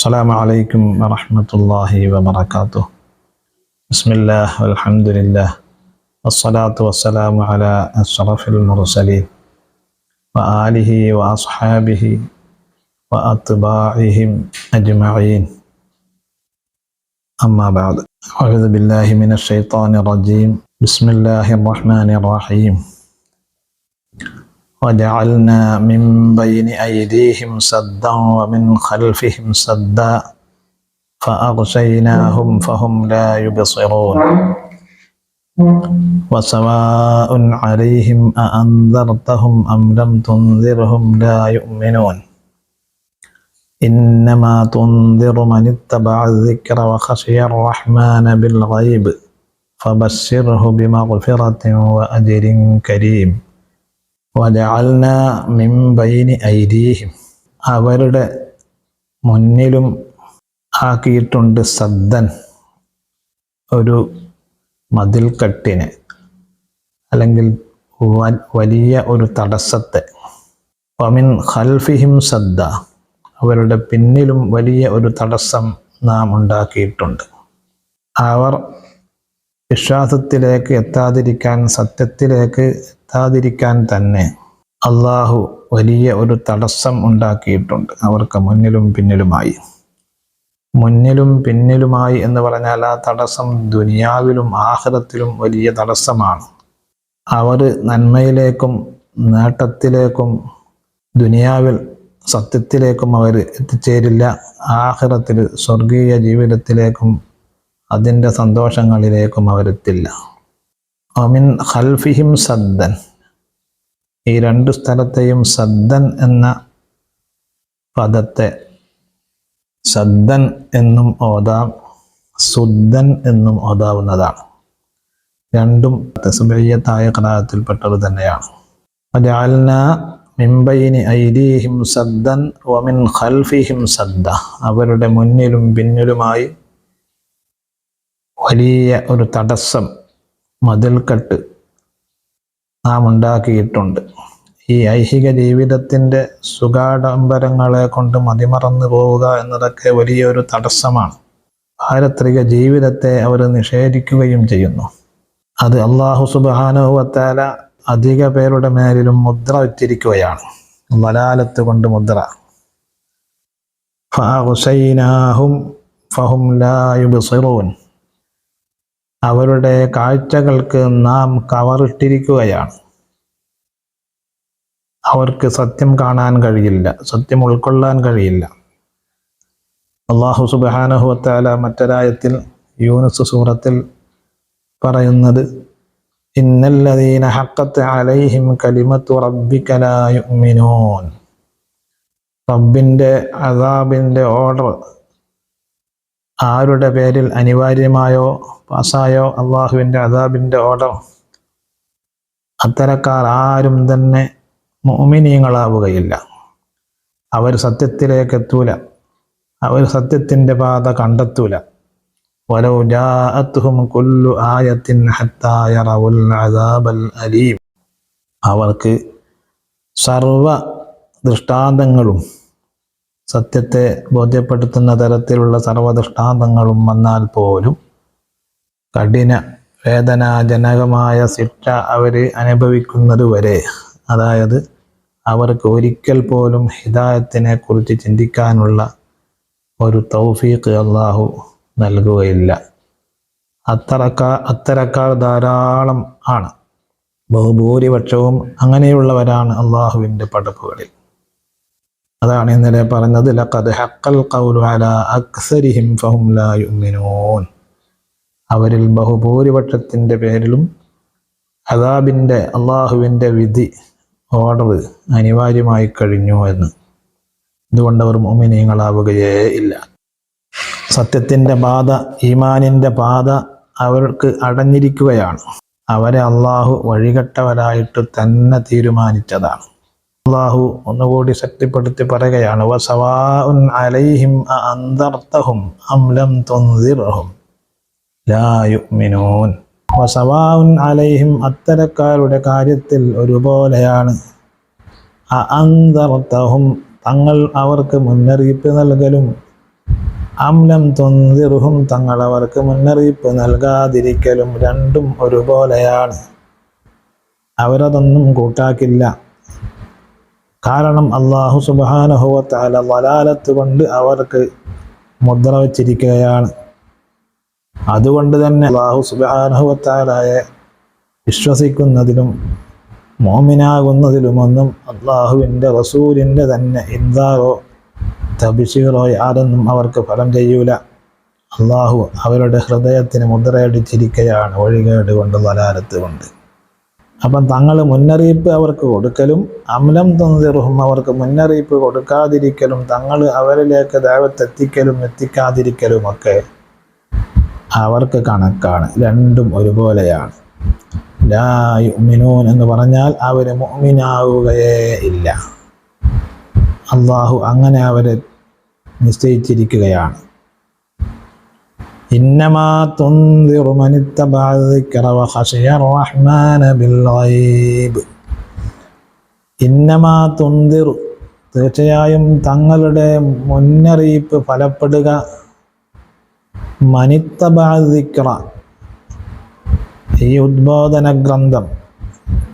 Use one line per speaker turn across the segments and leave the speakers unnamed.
السلام عليكم ورحمة الله وبركاته. بسم الله والحمد لله. والصلاة والسلام على أشرف المرسلين. وآله وأصحابه وأتباعهم أجمعين. أما بعد أعوذ بالله من الشيطان الرجيم. بسم الله الرحمن الرحيم. وجعلنا من بين أيديهم سدا ومن خلفهم سدا فأغشيناهم فهم لا يبصرون. وسواء عليهم أأنذرتهم أم لم تنذرهم لا يؤمنون. إنما تنذر من اتبع الذكر وخشي الرحمن بالغيب فبشره بمغفرة وأجر كريم. വജഅൽന മിംബൈനി ബൈനി ഐദീഹിം. അവരുടെ മുന്നിലും ആക്കിയിട്ടുണ്ട് സദ്ദൻ ഒരു മതിൽക്കെട്ടിനെ അല്ലെങ്കിൽ വലിയ ഒരു തടസ്സത്തെ. വമിൻ ഖൽഫിഹിം സദ്ദ അവരുടെ പിന്നിലും വലിയ ഒരു തടസ്സം നാം ഉണ്ടാക്കിയിട്ടുണ്ട്. അവർ വിശ്വാസത്തിലേക്ക് എത്താതിരിക്കാൻ സത്യത്തിലേക്ക് എത്താതിരിക്കാൻ തന്നെ അള്ളാഹു വലിയ ഒരു തടസ്സം ഉണ്ടാക്കിയിട്ടുണ്ട്. അവർക്ക് മുന്നിലും പിന്നിലുമായി. മുന്നിലും പിന്നിലുമായി എന്ന് പറഞ്ഞാൽ ആ തടസ്സം ദുനിയാവിലും ആഹ്റത്തിലും വലിയ തടസ്സമാണ്. അവർ നന്മയിലേക്കും നേട്ടത്തിലേക്കും ദുനിയാവിൽ സത്യത്തിലേക്കും അവർ എത്തിച്ചേരില്ല. ആഹ്റത്തിൽ സ്വർഗീയ ജീവിതത്തിലേക്കും അതിന്റെ സന്തോഷങ്ങളിലേക്കും അവരെത്തില്ല അമിൻ ഖൽഫിഹിം സദ്ദൻ. ഈ രണ്ട് സ്ഥലത്തെയും സദ്ദൻ എന്ന പദത്തെ സദ്ദൻ എന്നും ഓതാം സുദ്ദൻ എന്നും ഓതാവുന്നതാണ്. രണ്ടും തസ്ബയ്യത്തായ കലാത്തിൽപ്പെട്ടത് തന്നെയാണ്. വജഅൽന മിംബൈനി ഐദീഹിം സദ്ദൻ വമിൻ ഖൽഫിഹിം സദ്ദ. അവരുടെ മുന്നിലും പിന്നിലുമായി വലിയ ഒരു തടസ്സം മതിൽക്കെട്ട് നാം ഉണ്ടാക്കിയിട്ടുണ്ട്. ഈ ഐഹിക ജീവിതത്തിന്റെ സുഖാഡംബരങ്ങളെ കൊണ്ട് മതിമറന്നു പോവുക എന്നതൊക്കെ വലിയൊരു തടസ്സമാണ്. പാരത്രിക ജീവിതത്തെ അവർ നിഷേധിക്കുകയും ചെയ്യുന്നു. അത് അള്ളാഹു സുബാനുഭവത്താല അധിക പേരുടെ മേലിലും മുദ്ര വെച്ചിരിക്കുകയാണ്. വലാലത്ത് കൊണ്ട് മുദ്ര. ഫഹും ലാ യുബ്സിറൂൻ. അവരുടെ കാഴ്ചകൾക്ക് നാം കവറിട്ടിരിക്കുകയാണ്. അവർക്ക് സത്യം കാണാൻ കഴിയില്ല സത്യം ഉൾക്കൊള്ളാൻ കഴിയില്ല. അള്ളാഹു സുബാനഹുവത്താല മറ്റൊരായത്തിൽ യൂനുസ് സൂറത്തിൽ പറയുന്നത് ഇന്നല്ലദീന ഹക്കത്ത് അലൈഹിം കലിമത്തു റബ്ബിക്കലായുമിനോൻ റബ്ബിന്റെ അദാബിന്റെ ഓർഡർ ആരുടെ പേരിൽ അനിവാര്യമായോ പാസായോ അള്ളാഹുവിന്റെ അതാബിന്റെ ഓടോ അത്തരക്കാർ ആരും തന്നെ മോമിനീങ്ങളാവുകയില്ല അവർ സത്യത്തിലേക്ക് എത്തൂല. അവർ സത്യത്തിന്റെ പാത കണ്ടെത്തൂല. വലൗ ജാഅത്തുഹും കുല്ലു ആയത്തിൻ ഹത്താ യറവുൽ അദാബൽ അലീം. അവർക്ക് സർവ ദൃഷ്ടാന്തങ്ങളും സത്യത്തെ ബോധ്യപ്പെടുത്തുന്ന തരത്തിലുള്ള സർവദൃഷ്ടാന്തങ്ങളും വന്നാൽ പോലും കഠിന വേദനാജനകമായ ശിക്ഷ അവർ അനുഭവിക്കുന്നത് വരെ അതായത് അവർക്ക് ഒരിക്കൽ പോലും ഹിദായത്തിനെ കുറിച്ച് ചിന്തിക്കാനുള്ള ഒരു തൗഫീഖ് അള്ളാഹു നൽകുകയില്ല. അത്തരക്കാർ അത്തരക്കാർ ധാരാളം ആണ്. ബഹുഭൂരിപക്ഷവും അങ്ങനെയുള്ളവരാണ് അള്ളാഹുവിന്റെ പടപ്പുകളിൽ. അതാണ് ഇന്നലെ പറഞ്ഞത് ലഖദ് ഹക്കൽ ഖൗലു അക്സരിഹിം ഫഹും ലാ അവരിൽ ബഹുഭൂരിപക്ഷത്തിന്റെ പേരിലും അദാബിന്റെ അള്ളാഹുവിന്റെ വിധി ഓർഡർ അനിവാര്യമായി കഴിഞ്ഞു എന്ന്. ഇതുകൊണ്ട് അവർ ഇല്ല. സത്യത്തിന്റെ പാത ഈമാനിന്റെ പാത അവർക്ക് അടഞ്ഞിരിക്കുകയാണ്. അവരെ അള്ളാഹു വഴികെട്ടവരായിട്ട് തന്നെ തീരുമാനിച്ചതാണ്. അള്ളാഹു ഒന്നുകൂടി ശക്തിപ്പെടുത്തി പറയുകയാണ് വസവാഉൻ അലൈഹിം അംലം വസവാഉൻ അലൈഹിം അത്തരക്കാരുടെ കാര്യത്തിൽ ഒരുപോലെയാണ്. അന്തർത്തഹും തങ്ങൾ അവർക്ക് മുന്നറിയിപ്പ് നൽകലും. അംലം തൊന്തിറുഹും തങ്ങൾ അവർക്ക് മുന്നറിയിപ്പ് നൽകാതിരിക്കലും രണ്ടും ഒരുപോലെയാണ്. അവരതൊന്നും കൂട്ടാക്കില്ല. കാരണം അള്ളാഹു സുബാനുഭവത്താല വലാലത്ത് കൊണ്ട് അവർക്ക് മുദ്ര വച്ചിരിക്കുകയാണ്. അതുകൊണ്ട് തന്നെ അള്ളാഹു സുബാനുഭവത്താലായെ വിശ്വസിക്കുന്നതിലും മോമിനാകുന്നതിലുമൊന്നും അള്ളാഹുവിന്റെ റസൂലിന്റെ തന്നെ ഇന്താറോ തബിഷീറോ യാതൊന്നും അവർക്ക് ഫലം ചെയ്യൂല. അള്ളാഹു അവരുടെ ഹൃദയത്തിന് മുദ്രയടിച്ചിരിക്കുകയാണ് ഒഴികേട് കൊണ്ട് വലാലത്ത് കൊണ്ട്. അപ്പം തങ്ങൾ മുന്നറിയിപ്പ് അവർക്ക് കൊടുക്കലും അമലം തന്നിറും അവർക്ക് മുന്നറിയിപ്പ് കൊടുക്കാതിരിക്കലും തങ്ങൾ അവരിലേക്ക് ദൈവത്തെത്തിക്കലും എത്തിക്കാതിരിക്കലും ഒക്കെ അവർക്ക് കണക്കാണ്. രണ്ടും ഒരുപോലെയാണ്. ലാ യുമിനൂൻ എന്ന് പറഞ്ഞാൽ അവർ മുഅ്മിനാവുകയേ ഇല്ല. അള്ളാഹു അങ്ങനെ അവരെ നിശ്ചയിച്ചിരിക്കുകയാണ്. ഇന്നമാ തുന്തിറു മനിത്തബഅ الذِّكْرَ وخشي الرحمن بالغيب ഇന്നമാ തുന്തിറു തീർച്ചയായും തങ്ങളുടെ മുന്നറിയിപ്പ് ഫലപ്പെടുക മനിത്തബഅ الذِّكْرَ ഈ ഉദ്ബോധന ഗ്രന്ഥം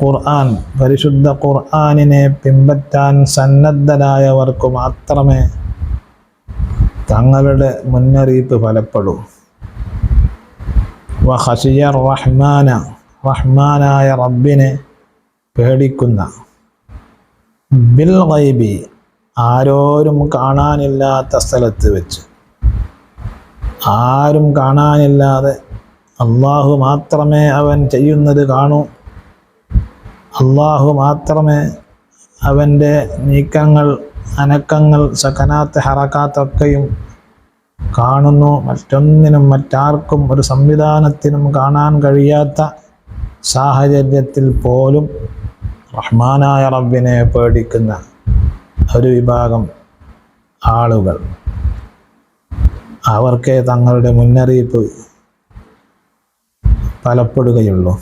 ഖുർആൻ പരിശുദ്ധ ഖുർആനിനെ പിൻപറ്റാൻ സന്നദ്ധരായവർക്ക് മാത്രമേ തങ്ങളുടെ മുന്നറിയിപ്പ് ഫലപ്പെടൂ വഹസിയ റഹ്മാന റഹ്മാനായ റബ്ബിനെ പേടിക്കുന്ന. ബിൽ ഗൈബി ആരോരും കാണാനില്ലാത്ത സ്ഥലത്ത് വെച്ച്. ആരും കാണാനില്ലാതെ അള്ളാഹു മാത്രമേ അവൻ ചെയ്യുന്നത് കാണൂ. അള്ളാഹു മാത്രമേ അവന്റെ നീക്കങ്ങൾ അനക്കങ്ങൾ സഖനാത്ത് ഹറക്കാത്തൊക്കെയും കാണുന്നു. മറ്റൊന്നിനും മറ്റാർക്കും ഒരു സംവിധാനത്തിനും കാണാൻ കഴിയാത്ത സാഹചര്യത്തിൽ പോലും റഹ്മാനായ റബ്ബിനെ പേടിക്കുന്ന ഒരു വിഭാഗം ആളുകൾ. അവർക്കേ തങ്ങളുടെ മുന്നറിയിപ്പ് ഫലപ്പെടുകയുള്ളൂ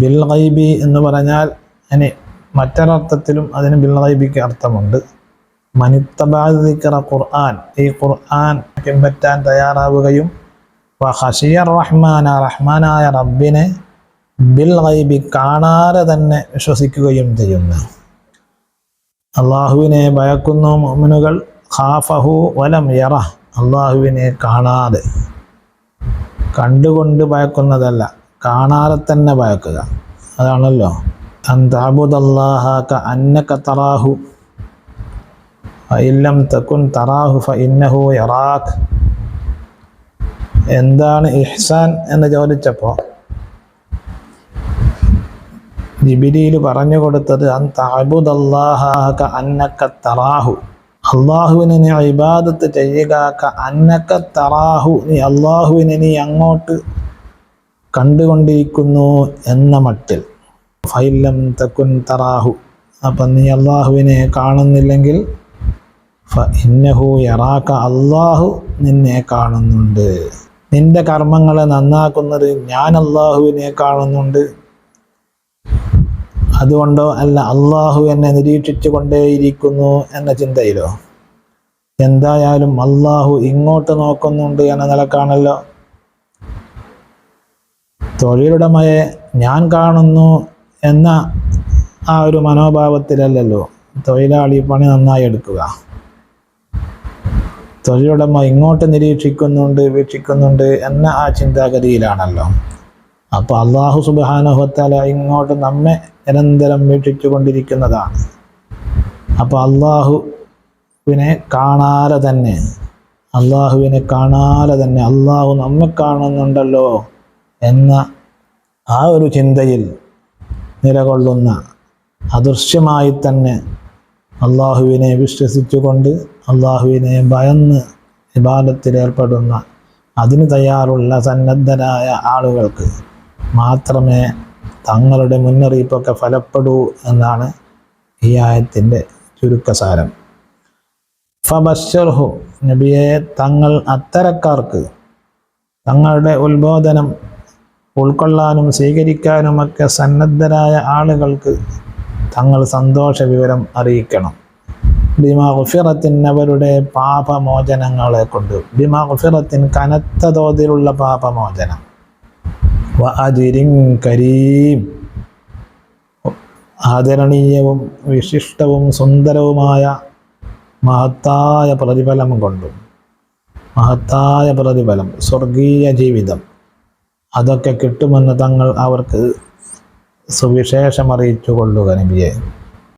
ബിൽ ഗൈബി എന്ന് പറഞ്ഞാൽ അതിന് മറ്റൊരർത്ഥത്തിലും അതിന് ബിൽ ഗൈബിക്ക് അർത്ഥമുണ്ട്. മനിത്തബാദിക്കറ ഖുർആൻ ഈ ഖുർആൻ പിൻപറ്റാൻ തയ്യാറാവുകയും ഹഷിയ റഹ്മാന റഹ്മാനായ റബ്ബിനെ ബിൽ ഗൈബി കാണാതെ തന്നെ വിശ്വസിക്കുകയും ചെയ്യുന്നു. അള്ളാഹുവിനെ ഭയക്കുന്നു മുഅ്മിനുകൾ ഖാഫഹു വലം യറ അള്ളാഹുവിനെ കാണാതെ. കണ്ടുകൊണ്ട് ഭയക്കുന്നതല്ല കാണാതെ തന്നെ ഭയക്കുക. അതാണല്ലോ. അന്താബുദല്ലാഹാക്ക അന്നക തറാഹു. ഫഇല്ലം തക്കുൻ തറാഹു ഇന്നഹു യറാഖ് എന്താണ് ഇഹ്സാൻ എന്ന് ചോദിച്ചപ്പോൾ ജിബിലിയിൽ പറഞ്ഞു കൊടുത്തത് അൻ അന്താബുദല്ലാഹാക്ക അന്നക്ക തറാഹു. അള്ളാഹുവിനെ നീ ഇബാദത്ത് ചെയ്യുക അന്നക്ക തറാഹു. നീ അള്ളാഹുവിനെ നീ അങ്ങോട്ട് കണ്ടുകൊണ്ടിരിക്കുന്നു എന്ന മട്ടിൽ. ഫൈലം തക്കുൻ തറാഹു. അപ്പം നീ അള്ളാഹുവിനെ കാണുന്നില്ലെങ്കിൽ ഫ ഇന്നഹു യറാക്ക അള്ളാഹു നിന്നെ കാണുന്നുണ്ട്. നിന്റെ കർമ്മങ്ങളെ നന്നാക്കുന്നത് ഞാൻ അള്ളാഹുവിനെ കാണുന്നുണ്ട്. അതുകൊണ്ടോ അല്ല അള്ളാഹു എന്നെ നിരീക്ഷിച്ചു കൊണ്ടേയിരിക്കുന്നു എന്ന ചിന്തയിലോ? എന്തായാലും അള്ളാഹു ഇങ്ങോട്ട് നോക്കുന്നുണ്ട് എന്ന നിലക്കാണല്ലോ. തൊഴിലുടമയെ ഞാൻ കാണുന്നു എന്ന ആ ഒരു മനോഭാവത്തിലല്ലല്ലോ. തൊഴിലാളി പണി നന്നായി എടുക്കുക. തൊഴിലുടമ ഇങ്ങോട്ട് നിരീക്ഷിക്കുന്നുണ്ട് വീക്ഷിക്കുന്നുണ്ട് എന്ന ആ ചിന്താഗതിയിലാണല്ലോ. അപ്പോൾ അള്ളാഹു സുബാനുഹത്തല ഇങ്ങോട്ട് നമ്മെ നിരന്തരം വീക്ഷിച്ചു കൊണ്ടിരിക്കുന്നതാണ് അപ്പോൾ അള്ളാഹുവിനെ കാണാതെ തന്നെ അള്ളാഹുവിനെ കാണാതെ തന്നെ അള്ളാഹു നമ്മെ കാണുന്നുണ്ടല്ലോ എന്ന ആ ഒരു ചിന്തയിൽ നിലകൊള്ളുന്ന അദൃശ്യമായി തന്നെ അള്ളാഹുവിനെ വിശ്വസിച്ചുകൊണ്ട് അള്ളാഹുവിനെ ഭയന്ന് വിവാദത്തിലേർപ്പെടുന്ന അതിന് തയ്യാറുള്ള സന്നദ്ധരായ ആളുകൾക്ക് മാത്രമേ തങ്ങളുടെ മുന്നറിയിപ്പൊക്കെ ഫലപ്പെടൂ എന്നാണ് ഈ ആയത്തിന്റെ ചുരുക്കസാരം. ഫബഷർഹു നബിയെ തങ്ങൾ അത്തരക്കാർക്ക് തങ്ങളുടെ ഉത്ബോധനം ഉൾക്കൊള്ളാനും സ്വീകരിക്കാനുമൊക്കെ സന്നദ്ധരായ ആളുകൾക്ക് തങ്ങൾ സന്തോഷ വിവരം അറിയിക്കണം. ബിമാ ഗുഫിറത്തിൻ അവരുടെ പാപമോചനങ്ങളെ കൊണ്ട്. ബിമാ ഗുഫിറത്തിൻ കനത്ത തോതിലുള്ള പാപമോചനം. വ കരീം. ആദരണീയവും വിശിഷ്ടവും സുന്ദരവുമായ മഹത്തായ പ്രതിഫലം കൊണ്ടും. മഹത്തായ പ്രതിഫലം. സ്വർഗീയ ജീവിതം. അതൊക്കെ കിട്ടുമെന്ന് തങ്ങൾ അവർക്ക് സുവിശേഷം അറിയിച്ചു കൊള്ളുക നബിയെ.